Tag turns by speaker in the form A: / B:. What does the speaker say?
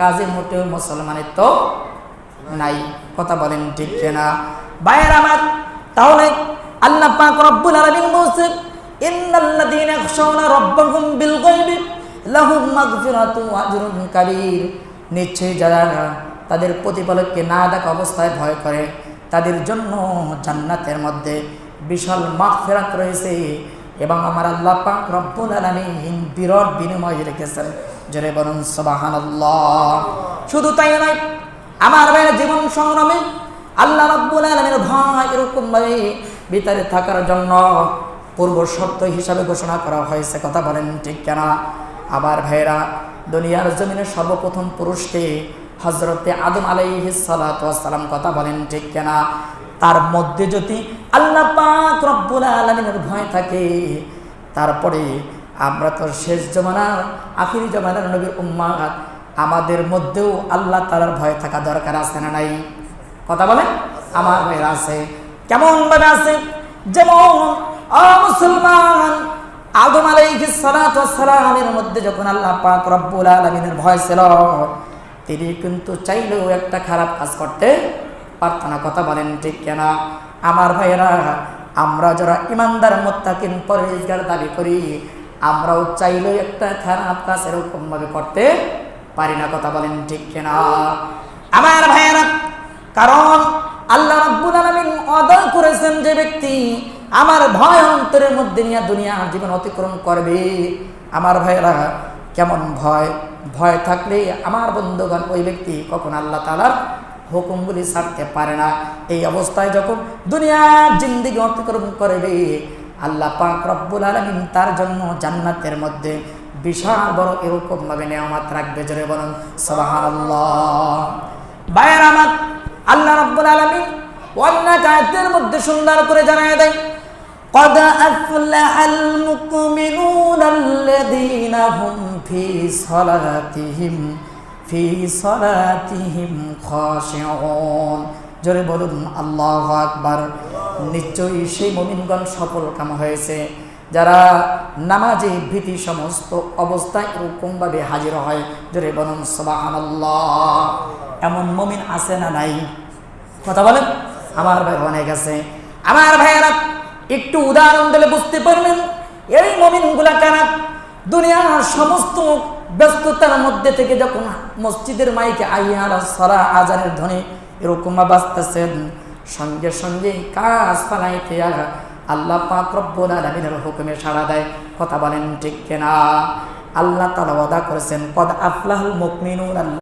A: কাজে মোটেও মুসলমানের তো নাই। কথা বলেন ঠিক না বাইরে আমার, তাহলে আল্লাহ পাক রব্বুল আলামিন বলছেন, ইন্নাল্লাযীনা ইয়াখশাউনা রাব্বাহুম বিল গায়বি, লাহুম মাগফিরাতু ওয়া আজরুন কাবীর। নিশ্চয়ই যারা তাদের প্রতিপালককে না দেখা অবস্থায় ভয় করে, তাদের জন্য জান্নাতের মধ্যে বিশাল মাগফিরাত রয়েছে। এবং আমার আল্লাহ পাক রব্বুল আলামিন বিরাট বিনিময় রেখেছেন জোরে বলুন, সুবহানাল্লাহ। শুধু তাই নয়, আমার ভাইয়ের জীবন সংগ্রামে আল্লাহ রাব্বুল আলামিনের ভয় এরকম ভাবে ভিতরে থাকার জন্য পূর্ব শর্ত হিসাবে ঘোষণা করা হয়েছে। কথা বলেন ঠিক কেনা? আবার ভাইরা দুনিয়ার জমিনে সর্বপ্রথম পুরুষকে হজরতে আদম সালাম, কথা বলেন ঠিক কেনা? তার মধ্যে যদি আল্লাহ পাক রব্বুল আলামিনের ভয় থাকে। তারপরে আমরা তো শেষ জমানার আখিরি জমানার নবীর উম্মাদ, আমাদের মধ্যেও আল্লাহ তালার ভয় থাকা দরকার আছে না নাই? কথা বলে আমার ভয় আছে। কেমন ভাবে আছে? যেমন মুসলমান, আদম আলাইহিস সালাতু ওয়াস সালামের মধ্যে যখন আল্লাহ পাক রব্বুল আলামিনের ভয় ছিল, তিনি কিন্তু চাইলেও একটা খারাপ কাজ করতে পারত না। কথা বলেন ঠিক কেনা? আমার ভাইয়েরা আমরা যারা ইমানদার, মোত্তাকিন পরেজগার দাবি করি, আমরাও চাইলেও একটা খারাপ কাজ এরকম ভাবে করতে পারি না, কথা বলেন ঠিক কেনা? আমার ভাইয়েরা, কারণ আল্লাহ রাব্বুল আলামিন অদা করেছেন যে ব্যক্তি আমার ভয় অন্তরের মধ্যে নিয়ে দুনিয়া জীবন অতিক্রম করবে। আমার ভাইয়েরা, কেমন ভয়? ভয় থাকলে আমার বন্ধুগণ, ওই ব্যক্তি কখন আল্লাহ তালার হুকুমগুলি ছাড়তে পারে না এই অবস্থায় যখন দুনিয়ার জিন্দিগি অতিক্রম করবে আল্লাহ পাক রব্বুল আলমিন তার জন্য জান্নাতের মধ্যে বিশাল বড় এরকম ভাবে নেওয়ামাত রাখবে জোরে বলুন সবাহ বায়ের আমার আল্লাহ রব্বুল আলমিন অন্য জায়তের মধ্যে সুন্দর করে জানায় দেয় قد أفلح المؤمنون الذين هم في صلاتهم ফি সলাতিহিম জোরে বলুন, আল্লাহ আকবার। নিশ্চয়ই সেই মমিনগণ সফল কাম হয়েছে। যারা নামাজে ভীতি সমস্ত অবস্থায় এরকমভাবে হাজির হয়, জোরে বলুন সবাহ এমন মমিন আছে না নাই? কথা বলেন, আমার ভাই অনেক আছে। আমার ভাইয়ারা, একটু উদাহরণ দিলে বুঝতে পারবেন, এই মমিনগুলা কেন দুনিয়ার সমস্ত ব্যস্ততার মধ্যে থেকে যখন মসজিদের মাইকে আইয়ার সারা আজানের ধনে এরকম বাঁচতেছেন সঙ্গে সঙ্গে কাজ পালাইতে আল্লাহ পাক হুকুমে সাড়া দেয়। কথা বলেন ঠিক কেনা? আল্লাহ তালা ওয়াদা করেছেন, কদ আফলাহুল মুমিনুন